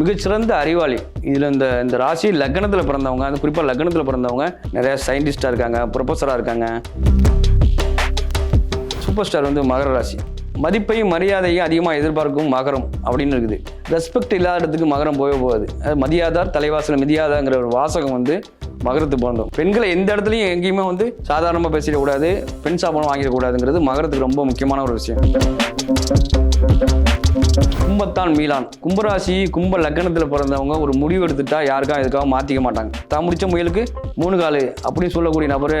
மிகச்சிறந்த அறிவாளி. இதில் இந்த இந்த ராசி லக்னத்தில் பிறந்தவங்க அது குறிப்பாக லக்னத்தில் பிறந்தவங்க நிறைய சயின்டிஸ்டாக இருக்காங்க ப்ரொஃபஸராக இருக்காங்க. சூப்பர் ஸ்டார் வந்து மகர ராசி. மதிப்பையும் மரியாதையும் அதிகமாக எதிர்பார்க்கும் மகரம் அப்படின்னு இருக்குது. ரெஸ்பெக்ட் இல்லாத இடத்துக்கு மகரம் போக போகாது. மதியாதார் தலைவாசல் மிதியாதாங்கிற ஒரு வாசகம் வந்து மகரத்துக்கு பிறந்தோம் பெண்களை எந்த இடத்துலையும் எங்கேயுமே வந்து சாதாரணமாக பேசிடக்கூடாது பெண் சாபனம் வாங்கிடக்கூடாதுங்கிறது மகரத்துக்கு ரொம்ப முக்கியமான ஒரு விஷயம். கும்பத்தான் மீளான். கும்பராசி கும்ப லக்னத்தில் பிறந்தவங்க ஒரு முடிவு எடுத்துட்டா யாருக்கா எதுக்காக மாற்றிக்க மாட்டாங்க. தான் முடிச்ச முயலுக்கு மூணு காலு அப்படின்னு சொல்லக்கூடிய நபர்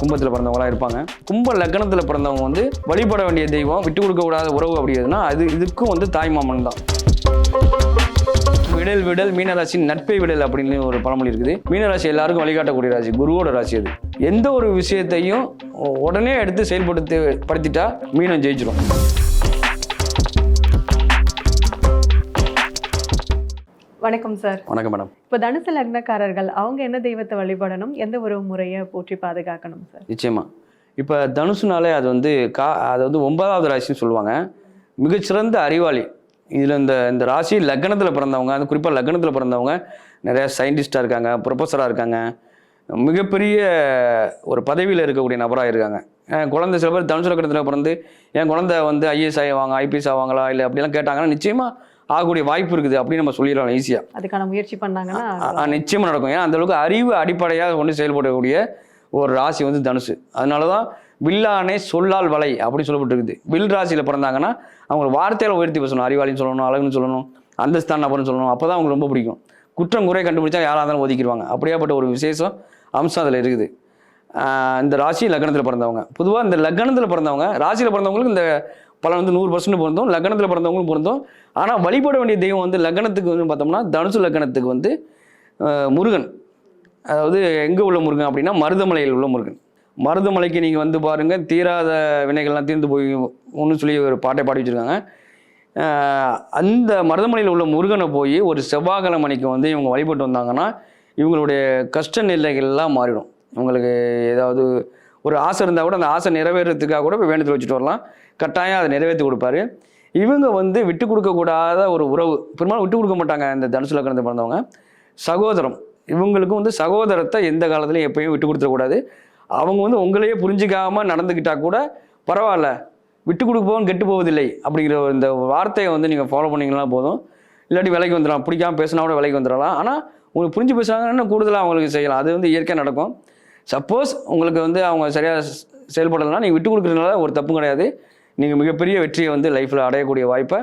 கும்பத்தில் பிறந்தவங்களாம் இருப்பாங்க. கும்ப லக்னத்தில் பிறந்தவங்க வந்து வழிபட வேண்டிய தெய்வம் விட்டு கொடுக்க கூடாத உறவு அப்படி எதுனா அது இதுக்கும் வந்து தாய்மாமன் தான். விடல் விடல் மீனராசி நட்பை விடல் அப்படின்னு ஒரு பழமொழி இருக்குது. மீனராசி எல்லாருக்கும் வழிகாட்டக்கூடிய ராசி குருவோட ராசி அது. எந்த ஒரு விஷயத்தையும் உடனே எடுத்து செயல்படுத்தி படுத்திட்டா மீனம் ஜெயிச்சிடும் வணக்கம் சார் வணக்கம் மேடம் இப்போ தனுசு லக்னக்காரர்கள் அவங்க என்ன தெய்வத்தை வழிபடணும்? எந்த ஒரு முறையை போற்றி பாதுகாக்கணும் சார் நிச்சயமா. இப்போ தனுசுனாலே அது வந்து கா அது வந்து ஒன்பதாவது ராசின்னு சொல்லுவாங்க. மிகச்சிறந்த அறிவாளி. இதில் இந்த இந்த ராசி லக்னத்தில் பிறந்தவங்க அது குறிப்பாக லக்னத்தில் பிறந்தவங்க நிறைய சயின்டிஸ்டாக இருக்காங்க ப்ரொஃபஸராக இருக்காங்க. மிகப்பெரிய ஒரு பதவியில் இருக்கக்கூடிய நபராக இருக்காங்க. என் குழந்தை சில பேர் தனுசு லக்னத்தில் பிறந்து என் குழந்தை வந்து ஐஏஎஸ் ஆவாங்க ஐபிஎஸ் ஆவாங்களா இல்லை அப்படிலாம் கேட்டாங்கன்னா நிச்சயமாக ஆகக்கூடிய வாய்ப்பு இருக்குது அப்படின்னு நம்ம சொல்லிடலாம் ஈஸியாக அதுக்கான முயற்சி பண்ணாங்கன்னா ஆ- ஆ, நிச்சயமா நடக்கும். ஏன்னா அந்த அளவுக்கு அறிவு அடிப்படையாக கொண்டு செயல்படக்கூடிய ஒரு ராசி வந்து தனுசு. அதனால தான் வில்லானே சொல்லால் வலை அப்படின்னு சொல்லப்பட்டிருக்குது. வில் ராசியில் பிறந்தாங்கன்னா அவங்க வார்த்தையில் உயர்த்தி பேசணும். அறிவாளின்னு சொல்லணும் அழகுன்னு சொல்லணும் அந்தஸ்தான் நபர்னு சொல்லணும். அப்போ தான் அவங்களுக்கு ரொம்ப பிடிக்கும். குற்றம் குறை கண்டுபிடிச்சா யாராக இருந்தாலும் ஒதுக்கிடுவாங்க. அப்படியாப்பட்ட ஒரு விசேஷம் அம்சம் அதில் இருக்குது. இந்த ராசி லக்னத்தில் பிறந்தவங்க. பொதுவாக இந்த லக்னத்தில் பிறந்தவங்க ராசியில் பிறந்தவங்களுக்கு இந்த பலன் வந்து நூறு பர்சன்ட் பொருந்தும். லக்னத்தில் பிறந்தவங்களும் பொருந்தும். ஆனால் வழிபட வேண்டிய தெய்வம் வந்து லக்னத்துக்கு வந்து பார்த்தோம்னா தனுசு லக்னத்துக்கு வந்து முருகன். அதாவது எங்கே உள்ள முருகன் அப்படின்னா மருதமலையில் உள்ள முருகன். மருதமலைக்கு நீங்கள் வந்து பாருங்கள் தீராத வினைகள்லாம் தீர்ந்து போய் ஒன்று சொல்லி ஒரு பாட்டை பாடி வச்சுருக்காங்க. அந்த மருதமலையில் உள்ள முருகனை போய் ஒரு செவ்வாய்க்கிழமை மணிக்கு வந்து இவங்க வழிபட்டு வந்தாங்கன்னா இவங்களுடைய கஷ்ட நிலைகள்லாம் மாறிடும். இவங்களுக்கு ஏதாவது ஒரு ஆசை இருந்தால் கூட அந்த ஆசை நிறைவேறதுக்காக கூட போய் வேண்டுதல் வச்சுட்டு வரலாம். கட்டாயம் அதை நிறைவேற்றி கொடுப்பாரு. இவங்க வந்து விட்டு கொடுக்கக்கூடாத ஒரு உறவு பெரும்பாலும் விட்டு கொடுக்க மாட்டாங்க இந்த தனுசு லக்னத்தை பிறந்தவங்க. சகோதரம் இவங்களுக்கும் வந்து சகோதரத்தை எந்த காலத்துலையும் எப்பயும் விட்டு கொடுத்துடக்கூடாது அவங்க வந்து உங்களையே புரிஞ்சுக்காம நடந்துக்கிட்டா கூட பரவாயில்ல. விட்டு கொடுப்பவன் கெட்டு போவதில்லை அப்படிங்கிற இந்த வார்த்தையை வந்து நீங்கள் ஃபாலோ பண்ணிங்கன்னா போதும். இல்லாட்டி விலைக்கு வந்துடலாம். பிடிக்காம பேசினா கூட விலைக்கு வந்துடலாம். ஆனால் உங்களுக்கு புரிஞ்சு பேசுகிறாங்கன்னா கூடுதலாக அவங்களுக்கு செய்யலாம். அது வந்து இயற்கையாக நடக்கும். சப்போஸ் உங்களுக்கு வந்து அவங்க சரியாக செயல்படலைன்னா நீங்கள் விட்டு கொடுக்குறதுனால ஒரு தப்பும் கிடையாது. நீங்கள் மிகப்பெரிய வெற்றியை வந்து லைஃப்பில் அடையக்கூடிய வாய்ப்பை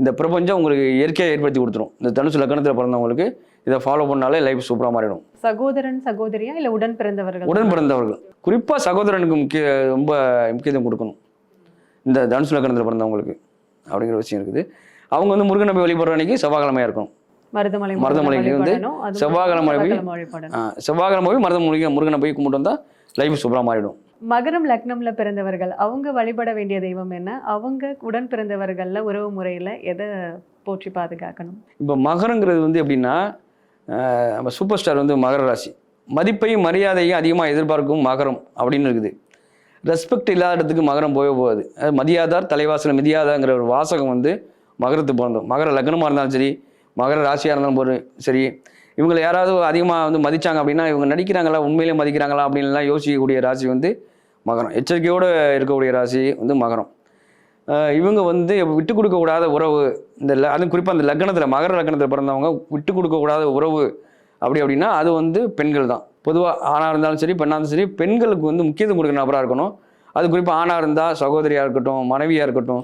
இந்த பிரபஞ்சம் உங்களுக்கு இயற்கையாக ஏற்படுத்தி கொடுத்துரும். இந்த தனுசு லக்கணத்தில் பிறந்தவங்களுக்கு. இதை ஃபாலோ பண்ணாலே லைஃப் சூப்பராக மாறிடும். சகோதரன் சகோதரியா இல்ல உடன் பிறந்தவர்கள்? உடன் பிறந்தவர்கள். குறிப்பாக சகோதரனுக்கு முக்கிய ரொம்ப முக்கியத்துவம் கொடுக்கணும். இந்த தனுசு லக்கணத்தில் பிறந்தவங்களுக்கு அப்படிங்கிற விஷயம் இருக்குது. அவங்க வந்து முருகனை போய் வழிபடுற அன்னைக்கு செவ்வாய்க்கிழமையாக இருக்கணும். மருதமலை மருதமலைக்கு வந்து செவ்வாய்க்கிழமை போய் செவ்வாய்க்கிழமை போய் மருத முருகன் போய் கும்பிட்டு வந்தால் லைஃப் சூப்பராக மாறிடும். மகரம் லக்னம்ல பிறந்தவர்கள் அவங்க வழிபட வேண்டிய தெய்வம் என்ன? அவங்க உடன் பிறந்தவர்கள்ல உறவு முறையில எதை போற்றி பாதுகாக்கணும்? இப்போ மகரங்கிறது வந்து எப்படின்னா நம்ம சூப்பர் ஸ்டார் வந்து மகர ராசி. மதிப்பையும் மரியாதையும் அதிகமாக எதிர்பார்க்கும் மகரம் அப்படின்னு இருக்குது. ரெஸ்பெக்ட் இல்லாத இடத்துக்கு மகரம் போக போகாது. அது மதியாதார் தலைவாசல் மிதியாதாங்கிற ஒரு வாசகம் வந்து மகரத்துக்கு பிறந்தோம் மகர லக்னமாக இருந்தாலும் சரி மகர ராசியாக இருந்தாலும் போது சரி இவங்களை யாராவது அதிகமாக வந்து மதித்தாங்க அப்படின்னா இவங்க நடிக்கிறாங்களா உண்மையிலே மதிக்கிறாங்களா அப்படின்லாம் யோசிக்கக்கூடிய ராசி வந்து மகரம். எச்சரிக்கையோடு இருக்கக்கூடிய ராசி வந்து மகரம். இவங்க வந்து விட்டு கொடுக்கக்கூடாத உறவு இந்த ல- அதுவும் குறிப்பாக அந்த லக்னத்தில் மகர லக்னத்தில் பிறந்தவங்க விட்டு கொடுக்கக்கூடாத உறவு அப்படி அப்படின்னா அது வந்து பெண்கள் தான். பொதுவாக ஆணாக இருந்தாலும் சரி பெண்ணாக இருந்தாலும் சரி பெண்களுக்கு வந்து முக்கியத்துவம் கொடுக்குற நபராக இருக்கணும். அது குறிப்பாக ஆணாக இருந்தால் சகோதரியாக இருக்கட்டும் மனைவியாக இருக்கட்டும்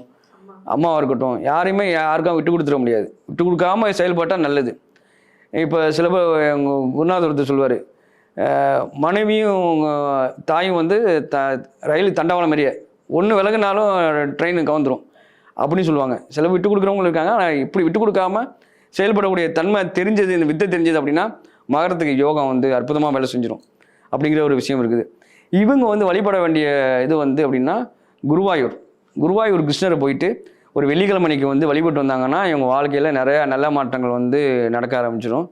அம்மாவாக இருக்கட்டும் யாரையுமே யாருக்கும் விட்டு கொடுத்துட முடியாது. விட்டு கொடுக்காம செயல்பட்டால் நல்லது. இப்போ சில பேர் குருநாதர் ஒருத்தர் சொல்லுவார் மனைவியும் தாயும் வந்து த ரயில் தண்டவாளம் மாரியே ஒன்று விலகுனாலும் ட்ரெயின் கவுந்துரும். அப்படின்னு சொல்லுவாங்க. சில விட்டு கொடுக்குறவங்களும் இருக்காங்க. ஆனால் இப்படி விட்டு கொடுக்காம செயல்படக்கூடிய தன்மை தெரிஞ்சது இந்த வித்தை தெரிஞ்சது அப்படின்னா மகரத்துக்கு யோகம் வந்து அற்புதமாக வேலை செஞ்சிடும் அப்படிங்கிற ஒரு விஷயம் இருக்குது. இவங்க வந்து வழிபட வேண்டிய இது வந்து அப்படின்னா குருவாயூர். குருவாயூர் கிருஷ்ணரை போயிட்டு ஒரு வெள்ளிக்கிழமைக்கு வந்து வழிபட்டு வந்தாங்கன்னா இவங்க வாழ்க்கையில் நிறையா நல்ல மாற்றங்கள் வந்து நடக்க ஆரம்பிச்சிடும்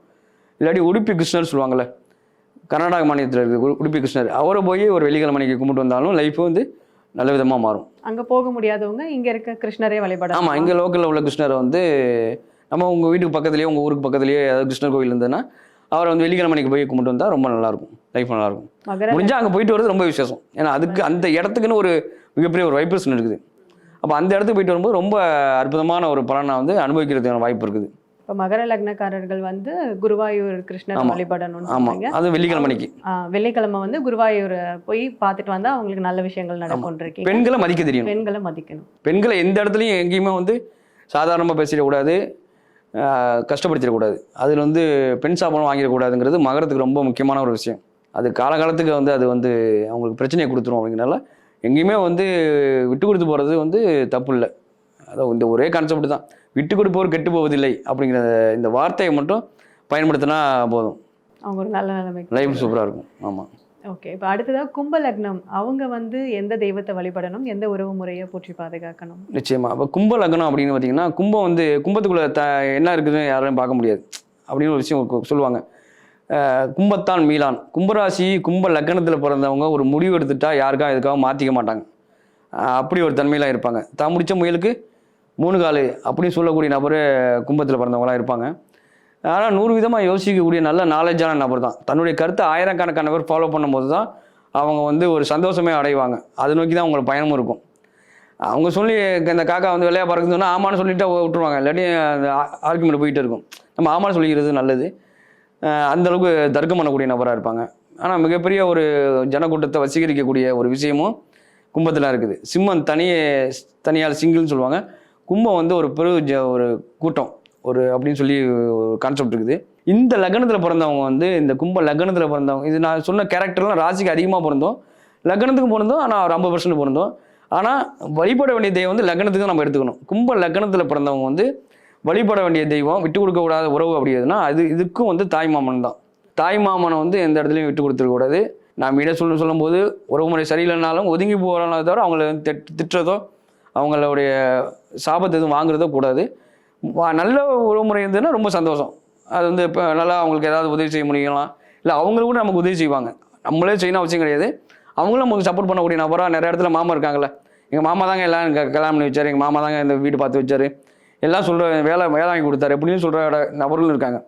இல்லாட்டி உடுப்பி கிருஷ்ணர் சொல்லுவாங்கள்ல கர்நாடக மாநிலத்தில் இருக்குது உடுப்பி கிருஷ்ணர். அவரை போய் ஒரு வெள்ளிக்கிழமைக்கு கும்பிட்டு வந்தாலும் லைஃப் வந்து நல்ல விதமாக மாறும். அங்க போக முடியாதவங்க இங்க இருக்க கிருஷ்ணரே வழிபடலாம் ஆமாம் இங்கே லோக்கலில் உள்ள கிருஷ்ணரை வந்து நம்ம உங்கள் வீட்டுக்கு பக்கத்துலேயே உங்கள் ஊருக்கு பக்கத்துலேயே ஏதாவது கிருஷ்ணர் கோயில் இருந்ததுன்னா அவரை வந்து வெள்ளிக்கிழமை அன்னைக்கு போய் கும்பிட்டு வந்தால் ரொம்ப நல்லாயிருக்கும். லைஃப் நல்லாயிருக்கும். முடிஞ்சால் அங்கே போயிட்டு வரது ரொம்ப விசேஷம். ஏன்னா அதுக்கு அந்த இடத்துக்குன்னு ஒரு மிகப்பெரிய ஒரு வைப்ரேஷன் இருக்குது. அப்போ அந்த இடத்துக்கு போயிட்டு வரும்போது ரொம்ப அற்புதமான ஒரு பலனை வந்து அனுபவிக்கிறதுக்கான வாய்ப்பு இருக்குது. இப்போ மகர லக்னக்காரர்கள் வந்து குருவாயூர் கிருஷ்ணர். வழிபடணும்னு ஆமாம் சொல்றீங்க. அது வெள்ளிக்கிழமை அன்னைக்கு ஆ, வெள்ளிக்கிழமை வந்து குருவாயூர் போய் பார்த்துட்டு வந்தா அவங்களுக்கு நல்ல விஷயங்கள் நடக்கும்ன்றீங்க. பெண்களை மதிக்க தெரியணும் பெண்களை மதிக்கணும். பெண்களை எந்த இடத்துலையும் எங்கேயுமே வந்து சாதாரணமாக பேசிடக்கூடாது கஷ்டப்படுத்திடக்கூடாது. அதில் வந்து பெண் சாபனம் வாங்கிடக்கூடாதுங்கிறது மகரத்துக்கு ரொம்ப முக்கியமான ஒரு விஷயம். அது காலகாலத்துக்கு வந்து அது வந்து அவங்களுக்கு பிரச்சனையை கொடுத்துரும் அப்படிங்கிறனால எங்கேயுமே வந்து விட்டு கொடுத்து போகிறது வந்து தப்பு இல்லை. அதான் இந்த ஒரே கான்செப்ட் தான். விட்டு கொடுப்போர் கெட்டு போவதில்லை அப்படிங்கிற இந்த வார்த்தையை மட்டும் பயன்படுத்தினா போதும். அவங்க ஒரு நல்ல நிலைமைக்கு லைஃப் சூப்பராக இருக்கும். ஆமாம் ஓகே இப்போ அடுத்ததா கும்ப லக்னம். அவங்க வந்து எந்த தெய்வத்தை வழிபடணும்? எந்த உறவு முறையை போற்றி பாதுகாக்கணும்? நிச்சயமா. அப்போ கும்ப லக்னம் அப்படின்னு பார்த்தீங்கன்னா கும்பம் வந்து கும்பத்துக்குள்ள த என்ன இருக்குதுன்னு யாராலையும் பார்க்க முடியாது. அப்படின்னு ஒரு விஷயம் சொல்லுவாங்க. கும்பத்தான் மீளான். கும்பராசி கும்ப லக்னத்தில் பிறந்தவங்க ஒரு முடிவு எடுத்துட்டா யாருக்கா எதுக்காக மாற்றிக்க மாட்டாங்க. அப்படி ஒரு தன்மையெல்லாம் இருப்பாங்க. தான் முடிச்ச முயலுக்கு மூணு காலு அப்படின்னு சொல்லக்கூடிய நபர் கும்பத்தில் பிறந்தவங்களாம் இருப்பாங்க. ஆனால் நூறு விதமாக யோசிக்கக்கூடிய நல்ல நாலேஜான நபர் தான். தன்னுடைய கருத்தை ஆயிரக்கணக்கான பேர் ஃபாலோ பண்ணும்போது தான் அவங்க வந்து ஒரு சந்தோஷமே அடைவாங்க. அதை நோக்கி தான் அவங்களுக்கு பயணமும் இருக்கும். அவங்க சொல்லி இந்த காக்கா வந்து விளையா பறக்குதுன்னா ஆமான்னு சொல்லிட்டு விட்டுருவாங்க. இல்லாட்டி அந்த ஆர்குமெண்ட் போயிட்டு இருக்கும். நம்ம ஆமான்னு சொல்லிக்கிறது நல்லது. அந்தளவுக்கு அந்த அளவுக்கு தர்க்கம் பண்ணக்கூடிய நபராக இருப்பாங்க. ஆனால் மிகப்பெரிய ஒரு ஜனக்கூட்டத்தை வசீகரிக்கக்கூடிய ஒரு விஷயமும் கும்பத்தில் இருக்குது. சிம்மம் தனியே தனியால் சிங்கிள்னு சொல்லுவாங்க. கும்பம் வந்து ஒரு பெரு ஜ ஒரு கூட்டம். ஒரு அப்படின்னு சொல்லி ஒரு கான்செப்ட் இருக்குது. இந்த லக்னத்தில் பிறந்தவங்க வந்து இந்த கும்ப லக்னத்தில் பிறந்தவங்க இது நான் சொன்ன கேரக்டர்லாம் ராசிக்கு அதிகமாக பிறந்தோம் லக்னத்துக்கு பிறந்தோம் ஆனால் ஒரு ஐம்பது பர்சன்ட் பிறந்தோம் ஆனால் வழிபட வேண்டிய தெய்வம் வந்து லக்னத்துக்கு நம்ம எடுத்துக்கணும். கும்ப லக்னத்தில் பிறந்தவங்க வந்து வழிபட வேண்டிய தெய்வம் விட்டு கொடுக்கக்கூடாத உறவு அப்படி எதுனா அது இதுக்கும் வந்து தாய் மாமன் தான். தாய் மாமனை வந்து எந்த இடத்துலையும் விட்டு கொடுத்துருக்கக்கூடாது நாம் இட சொல்லணும்னு சொல்லும்போது உறவுமுறை சரியில்லைனாலும் ஒதுங்கி போகிறானே தவிர அவங்கள திட்டுறதோ அவங்களுடைய சாபத்தை எதுவும் வாங்குறதோ கூடாது. வா- நல்ல உறவுமுறை இருந்ததுன்னா ரொம்ப சந்தோஷம். அது வந்து இப்போ நல்லா அவங்களுக்கு ஏதாவது உதவி செய்ய முடியலாம் இல்லை அவங்களும் கூட நமக்கு உதவி செய்வாங்க. நம்மளே செய்யணும் அவசியம் கிடையாது. அவங்களும் நமக்கு சப்போர்ட் பண்ணக்கூடிய நபராக நிறைய இடத்துல மாமா இருக்காங்களே எங்கள் மாமா தாங்க எல்லாம் கல்யாணம் பண்ணி வச்சார். எங்கள் மாமா தாங்க இந்த வீடு பார்த்து வச்சார். எல்லாம் சொல்கிற வேலை வேலை வாங்கி கொடுத்தாரு அப்படின்னு சொல்கிற நபர்களும் இருக்காங்க.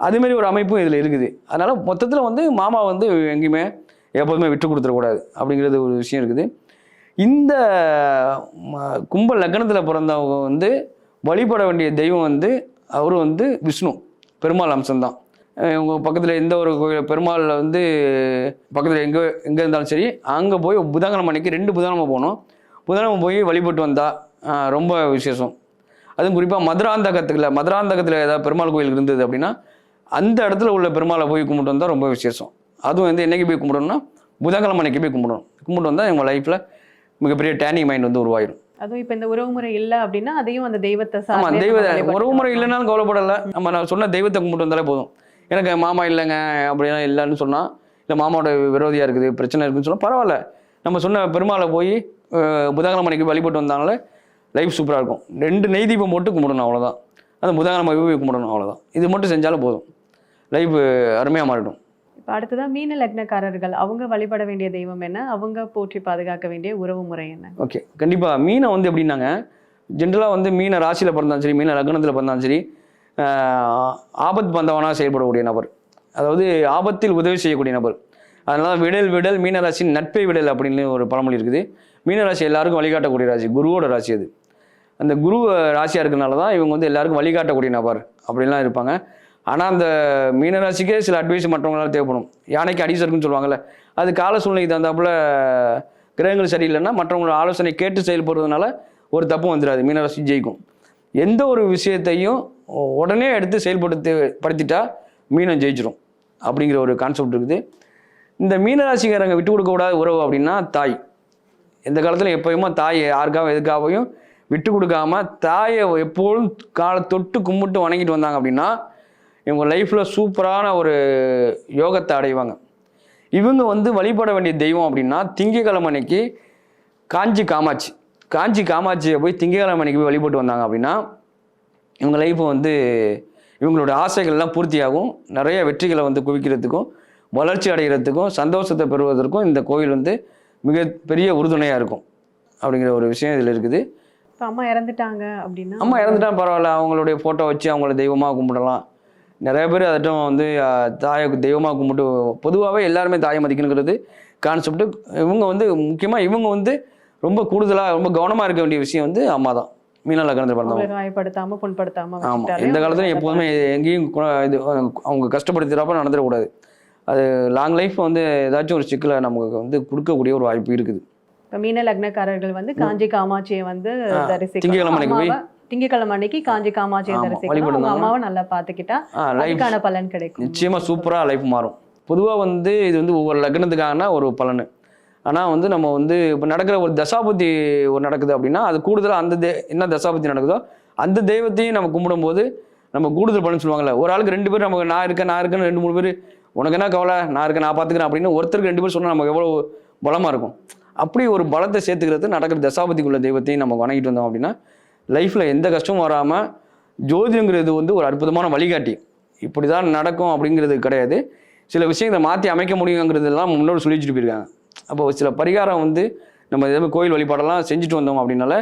அதுமாரி ஒரு அமைப்பும் இதில் இருக்குது. அதனால் மொத்தத்தில் வந்து மாமா வந்து எங்கேயுமே எப்போதுமே விட்டு கொடுத்துடக்கூடாது அப்படிங்கிறது ஒரு விஷயம் இருக்குது. இந்த ம- கும்ப லக்னத்தில் பிறந்தவங்க வந்து வழிபட வேண்டிய தெய்வம் வந்து அவர் வந்து விஷ்ணு. பெருமாள் அம்சம்தான். இவங்க பக்கத்தில் எந்த ஒரு கோயில் பெருமாளில் வந்து பக்கத்தில் எங்கே எங்கே இருந்தாலும் சரி அங்கே போய் புதன்கிழமை அன்றைக்கி ரெண்டு புதன்கிழமை போகணும் புதன்கிழமை போய் வழிபட்டு வந்தால் ரொம்ப விசேஷம். அதுவும் குறிப்பாக மதுராந்தகத்தில் மதுராந்தகத்தில் ஏதாவது பெருமாள் கோயில் இருந்தது அப்படின்னா அந்த இடத்துல உள்ள பெருமாளை போய் கும்பிட்டு வந்தால் ரொம்ப விசேஷம். அதுவும் வந்து என்னைக்கு போய் கும்பிடணும்னா புதன்கிழமை அன்றைக்கி போய் கும்பிடணும். கும்பிட்டு வந்தால் எங்கள் லைஃப்பில் மிகப்பெரிய டேனிங் மைண்ட் வந்து உருவாயிடும் அதுவும் இப்போ இந்த உறவு முறை இல்லை அப்படின்னா அதையும் அந்த தெய்வத்தை ஆமாம் தெய்வ நம்ம வழிபட்டு உறவு முறை வரணும். இல்லைனாலும் கவலைப்படலை. நம்ம நான் சொன்ன தெய்வத்தை கும்பிட்டு வந்தாலே போதும். எனக்கு மாமா இல்லைங்க அப்படிலாம் இல்லைன்னு சொன்னால் இல்லை மாமாவோட விரோதியாக இருக்குது பிரச்சனை இருக்குன்னு சொன்னால் பரவாயில்ல. நம்ம சொன்ன பெருமாளை போய் அன்னைக்கு வழிபட்டு வந்தாங்களே லைஃப் சூப்பராக இருக்கும். ரெண்டு நெய் தீபம் போட்டு கும்பிடணும் அவ்வளோதான் அந்த புதன்கிழமை போய் கும்பிடணும் அவ்வளோதான் இது மட்டும் செஞ்சாலும் போதும். லைஃப் அருமையாக மாறிடும். இப்போ அடுத்ததான் மீன லக்னக்காரர்கள் அவங்க வழிபட வேண்டிய தெய்வம் என்ன? அவங்க போற்றி பாதுகாக்க வேண்டிய உறவு முறை என்ன? ஓகே கண்டிப்பாக மீனை வந்து எப்படின்னாங்க? ஜென்ரலாக வந்து மீனை ராசியில் பிறந்தாலும் சரி மீன லக்னத்தில் பிறந்தாலும் சரி ஆபத் பந்தவனாக செயல்படக்கூடிய நபர். அதாவது ஆபத்தில் உதவி செய்யக்கூடிய நபர். அதனால விடல் விடல் மீனராசி நட்பை விடல் அப்படின்னு ஒரு பழமொழி இருக்குது. மீனராசி எல்லாருக்கும் வழிகாட்டக்கூடிய ராசி குருவோட ராசி அது. அந்த குரு ராசியாக இருக்கிறனால தான் இவங்க வந்து எல்லாருக்கும் வழிகாட்டக்கூடிய நபர் அப்படின்லாம் இருப்பாங்க. ஆனால் அந்த மீனராசிக்கே சில அட்வைஸ் மற்றவங்களால தேவைப்படும். யானைக்கு அடி இருக்குன்னு சொல்லுவாங்கள்ல அது கால சூழ்நிலைக்கு தகுந்தாப்புல கிரகங்கள் சரியில்லைன்னா மற்றவங்களோட ஆலோசனை கேட்டு செயல்படுறதுனால ஒரு தப்பும் வந்துடாது மீனராசி ஜெயிக்கும். எந்த ஒரு விஷயத்தையும் உடனே எடுத்து செயல்படுத்தி படுத்திட்டா மீனம் ஜெயிச்சிடும் அப்படிங்கிற ஒரு கான்செப்ட் இருக்குது. இந்த மீனராசிக்காரங்க விட்டு கொடுக்கக்கூடாத உறவு அப்படின்னா தாய். எந்த காலத்தில் எப்பயுமே தாய் யாருக்காகவும் எதுக்காகவும் விட்டு கொடுக்காம தாயை எப்போதும் காலை தொட்டு கும்பிட்டு வணங்கிட்டு வந்தாங்க அப்படின்னா இவங்க லைஃப்பில் சூப்பரான ஒரு யோகத்தை அடைவாங்க. இவங்க வந்து வழிபட வேண்டிய தெய்வம் அப்படின்னா திங்கக்கிழமை அன்னைக்கு காஞ்சி காமாட்சி. காஞ்சி காமாட்சியை போய் திங்கக்கிழமை அன்னைக்கு போய் வழிபட்டு வந்தாங்க அப்படின்னா இவங்க லைஃப் வந்து இவங்களோட ஆசைகள்லாம் பூர்த்தியாகும். நிறைய வெற்றிகளை வந்து குவிக்கிறதுக்கும் வளர்ச்சி அடைகிறதுக்கும் சந்தோஷத்தை பெறுவதற்கும் இந்த கோயில் வந்து மிக பெரிய உறுதுணையாக இருக்கும். அப்படிங்கிற ஒரு விஷயம் இதில் இருக்குது. இப்ப அம்மா இறந்துட்டாங்க அப்படின்னா? அம்மா இறந்துட்டா பரவாயில்ல. அவங்களுடைய ஃபோட்டோ வச்சு அவங்கள தெய்வமாக கும்பிடலாம். நிறைய பேர் அதட்டும் வந்து தாயை தெய்வமாக கும்பிட்டு பொதுவாகவே எல்லாருமே தாயை மதிக்கணுங்கிறது கான்செப்ட் இவங்க வந்து முக்கியமாக இவங்க வந்து ரொம்ப கூடுதலாக ரொம்ப கவனமாக இருக்க வேண்டிய விஷயம் வந்து அம்மா தான். மீன லக்னத்தில் பிறந்தவங்க. காயப்படுத்தாம புண்படுத்தாம ஆமாம் காலத்துலையும் நல்ல எப்போதுமே எங்கேயும் இது அவங்க கஷ்டப்படுத்துகிறப்ப நடந்துடக்கூடாது. அது லாங் லைஃப் வந்து ஏதாச்சும் ஒரு சிக்கலை நமக்கு வந்து கொடுக்கக்கூடிய ஒரு வாய்ப்பு இருக்குது. மீன லக்னக்காரர்கள் வந்து காஞ்சி காமாட்சியை வந்து போய் திங்கட்கிழமை அன்னைக்கு காஞ்சி அவங்க வழிபடுனாங்கன்னா- அம்மாவை நல்லா பாத்துக்கிட்டா லைஃப் அதுக்கான பலன் கிடைக்கும். நிச்சயமாக சூப்பராக லைஃப் மாறும். பொதுவாக வந்து இது வந்து ஒவ்வொரு லக்னத்துக்கான ஒரு பலன். ஆனால் வந்து நம்ம வந்து இப்போ நடக்கிற ஒரு தசாபுத்தி ஒரு நடக்குது அப்படின்னா அது கூடுதலாக அந்த தே என்ன தசாபுத்தி நடக்குதோ அந்த தெய்வத்தையும் நம்ம கும்பிடும்போது நம்ம கூடுதல் பலன் சொல்லுவாங்கல்ல. ஒரு ஆளுக்கு ரெண்டு பேர் நமக்கு நான் இருக்கேன் நான் இருக்கேன்னு ரெண்டு மூணு பேர் உனக்கு என்ன கவலை? நான் இருக்கேன் நான் பார்த்துக்கிறேன் அப்படின்னு ஒருத்தருக்கு ரெண்டு பேர் சொன்னால் நமக்கு எவ்வளோ பலமாக இருக்கும். அப்படி ஒரு பலத்தை சேர்த்துக்கிறது நடக்கிற தசாபதிக்குள்ள தெய்வத்தையும் நம்ம வணங்கிட்டு வந்தோம் அப்படின்னா லைஃப்பில் எந்த கஷ்டமும் வராமல் ஜோதிடங்கிறது வந்து ஒரு அற்புதமான வழிகாட்டி. இப்படி தான் நடக்கும் அப்படிங்கிறது கிடையாது. சில விஷயங்களை மாற்றி அமைக்க முடியுங்கிறதெல்லாம் முன்னோடு சொல்லி வச்சுட்டு போயிருக்காங்க. அப்போ சில பரிகாரம் வந்து நம்ம இதே கோயில் வழிபாடெல்லாம் செஞ்சுட்டு வந்தோம் அப்படின்னால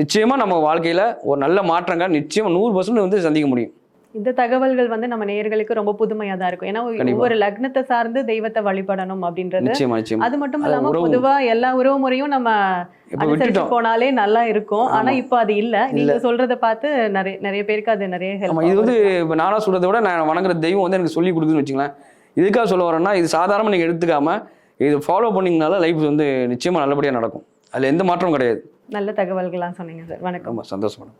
நிச்சயமாக நம்ம வாழ்க்கையில் ஒரு நல்ல மாற்றங்கள் நிச்சயம் நூறு பர்சன்ட் வந்து சந்திக்க முடியும். இந்த தகவல்கள் வந்து நம்ம நேயர்களுக்கு ரொம்ப புதுமையா தான் இருக்கும். ஏன்னா. ஒவ்வொரு லக்னத்தை சார்ந்து தெய்வத்தை வழிபடணும் அப்படின்றது. நிச்சயமா நிச்சயமா. அது மட்டும் இல்லாம. பொதுவா எல்லா உறவு முறையும் நம்ம அனுசரிச்சு போனாலே நல்லா இருக்கும். ஆனா. இப்ப அது இல்ல. நீங்க சொல்றத பார்த்து நிறைய நிறைய பேருக்கு அது நிறைய இது வந்து இப்போ நானாக சொல்கிறத விட நான் வணங்குற தெய்வம் வந்து எனக்கு சொல்லி கொடுக்குதுன்னு வச்சுங்களேன். இதுக்காக சொல்ல வரேன்னா இது சாதாரணமாக நீங்கள் எடுத்துக்காம இது ஃபாலோ பண்ணிங்கனால லைஃப் வந்து நிச்சயமாக நல்லபடியாக நடக்கும். அதில் எந்த மாற்றமும் கிடையாது. நல்ல தகவல்கள்லாம் சொன்னீங்க சார். வணக்கம். சந்தோஷம் மேடம்.